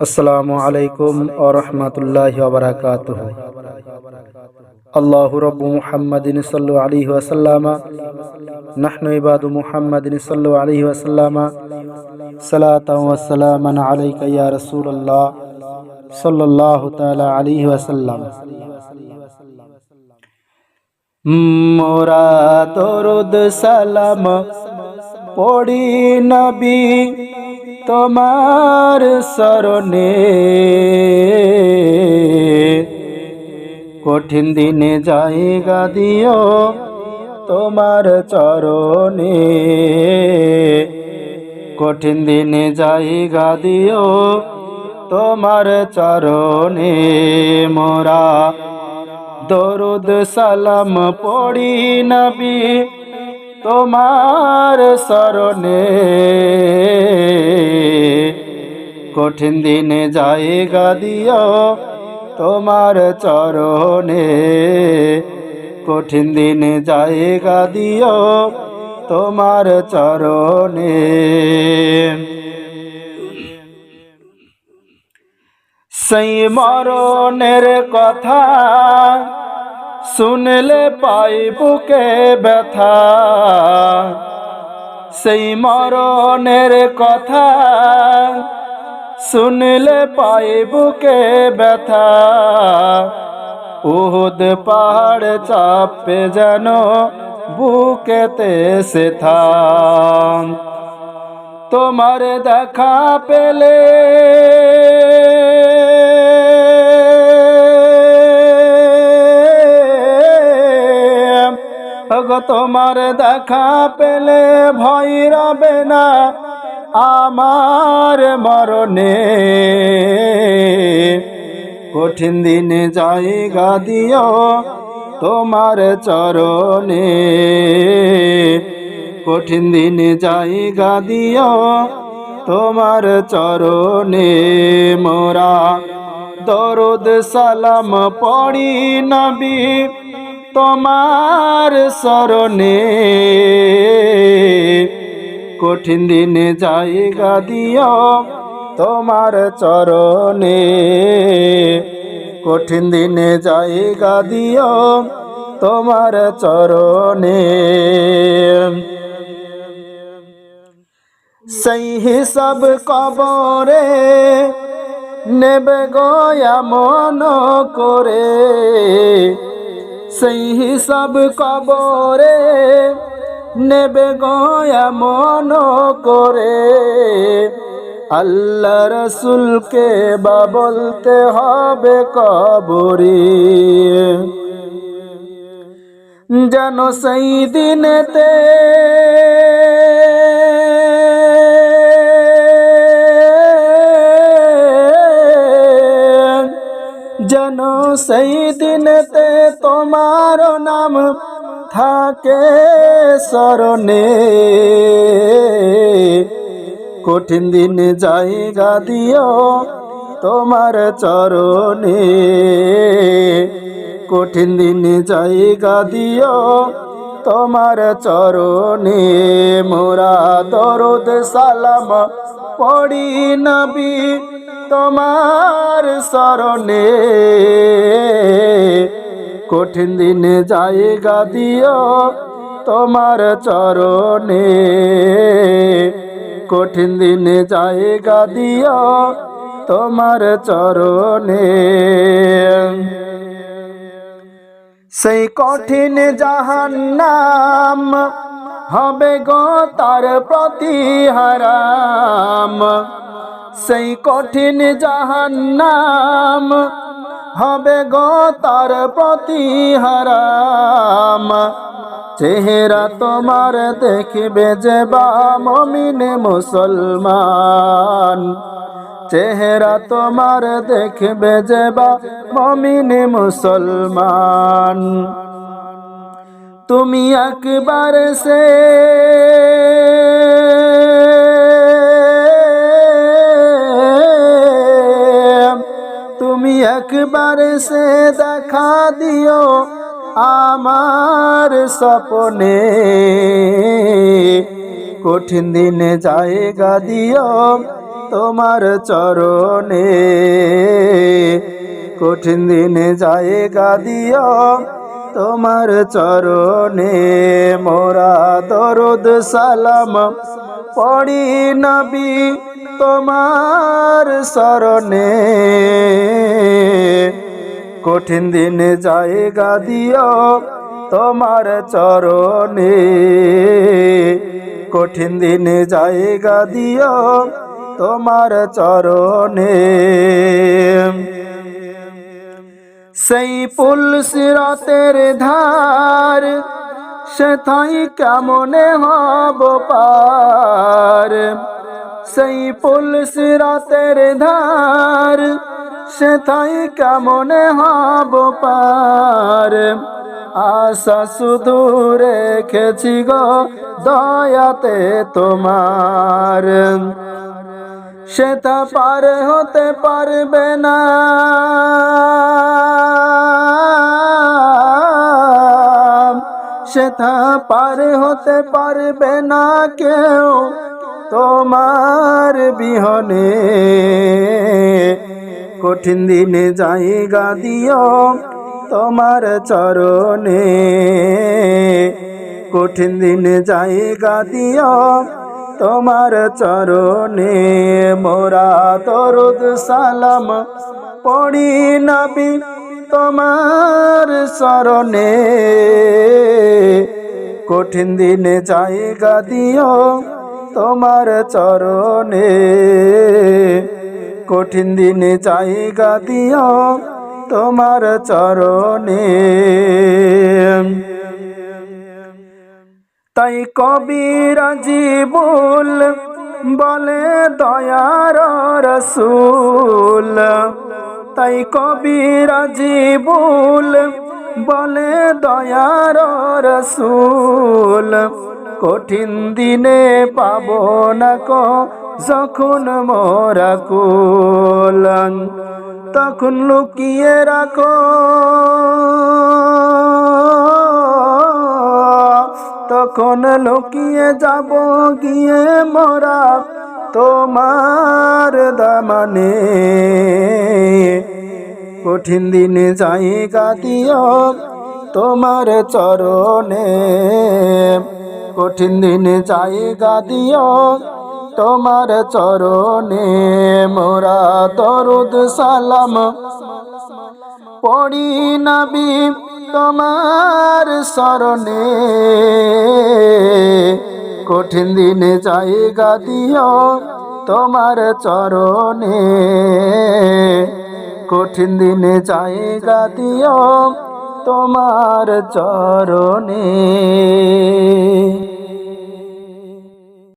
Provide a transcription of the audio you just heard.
আসসালামু আলাইকুম ও রহমতুল্লাহ বারাকাত আল্লাহ রব্বু মুহাম্মাদিন সাল্লু আলাইহি ওয়াসাল্লামা নাহনু ইবাদু মুহাম্মাদিন সাল্লু আলাইহি ওয়াসাল্লামা সালামান আলাইকা ইয়া রাসূলুল্লাহ সাল্লাল্লাহু তাআলা ওয়াসাল্লাম মোরা দরুদ সালাম পড়ি নবী তোমার শরণে। কঠিন দিনে জায়গা দিও তোমার চরণে। কঠিন দিনে জায়গা দিও তোমার চরণে। মোরা দরুদ সালাম পড়ি নবী তোমার শরণে কঠিন দিনে জায়গা দিও তোমার চরণে। কঠিন দিনে জায়গা দিও তোমার চরণে। সেই মরণের কথা শুনলে পাই বুকে ব্যথা। সেই মরণের কথা শুনলে পাই বুকে ব্যথা। উহুদ পাহাড় চাপে যেন বুকেতে সে থাম তোমার দেখা পেলে গো তোমার দেখা পেলে ভয় রবে না। আমার মরণে কঠিন দিনে জায়গা দিও তোমার চরণে। কঠিন দিনে জায়গা দিও তোমার চরণে। মোরা দরুদ সালাম পড়ি নবী তোমার শরণে কঠিন দিনে জায়গা দিও তোমার চরণে। কঠিন দিনে জায়গা দিও তোমার চরণে। সেই হিসাব কবরে নেবে গয়া মন করে। সেই হিসাব কবরে নেবে গয়া মন করে। আল্লাহ রসুলকে বা বলতে হবে কবরি। যেন সেই দিনেতে সেই দিনেতে তোমার নাম থাকে স্মরণে। কঠিন দিন জায়গা দিও তোমার চরণে। কঠিন দিন জায়গা দিও তোমার চরণে। মোরা দরদ সালাম পড়ি নবী তোমার শরণে কঠিন দিনে জায়গা দিও তোমার চরণে। কঠিন দিনে জায়গা দিও তোমার চরণে। সেই কঠিন জাহান্নাম হবে গো তার প্রতি হারাম। সেই কঠিন জাহান্নাম হবে গো তার প্রতি হারাম। চেহারা তোমার দেখবে যে বা মমিন মুসলমান। চেহারা তোমার দেখবে যে বা মমিন মুসলমান। তুমি একবার সে একবার সে দেখা দিও আমার স্বপনে। কঠিন দিনে জায়গা দিও তোমার চরণে। কঠিন দিনে জায়গা দিও তোমার চরণে। মোরা দরদ সালাম পড়ি নবী তোমার শরণে। কঠিন দিনে জায়গা দিও তোমার চরণে। কঠিন দিনে জায়গা দিও তোমার চরণে। সেই পুল সিরাতের ধার সেথাই কেমনে হব পার? সেই পুল সিরাতের ধার, সেথাই কেমনে হব পার? আশা শুধু রেখেছি গো দয়াতে তোমার। সেটা পার হতে পারবে না। সেটা পার হতে পারবে না কেউ। তোমার বিহনে কঠিন দিনে জায়গা দিও তোমার চরণে। কঠিন দিনে জায়গা দিও তোমার চরণে। মোরা তরুদ সালাম পড়ি নবী তোমার শরণে কঠিন দিনে জায়গা দিও তোমার চরণে। কঠিন দিনে জায়গা দিও তোমার চরণে। তাই কবিরা জীবুল বলে দয়ার রসুল। তাই কবিরা জীবুল বলে দয়ার রসুল। কঠিন দিনে পাব না কো, যখন মোরা কুল তখন লুকিয়ে রাখো। তখন লুকিয়ে যাব গিয়ে মোরা তোমার দামানে। কঠিন দিনে জায়গা দিও তোমার চরণে। কঠিন দিনে জায়গা দিও। তোমার চরণে মোরা দরুদ সালাম। পড়ি নবী তোমার শরণে কঠিন দিনে জায়গা দিও তোমার চরণে। কঠিন দিনে জায়গা দিও তোমার চরণে।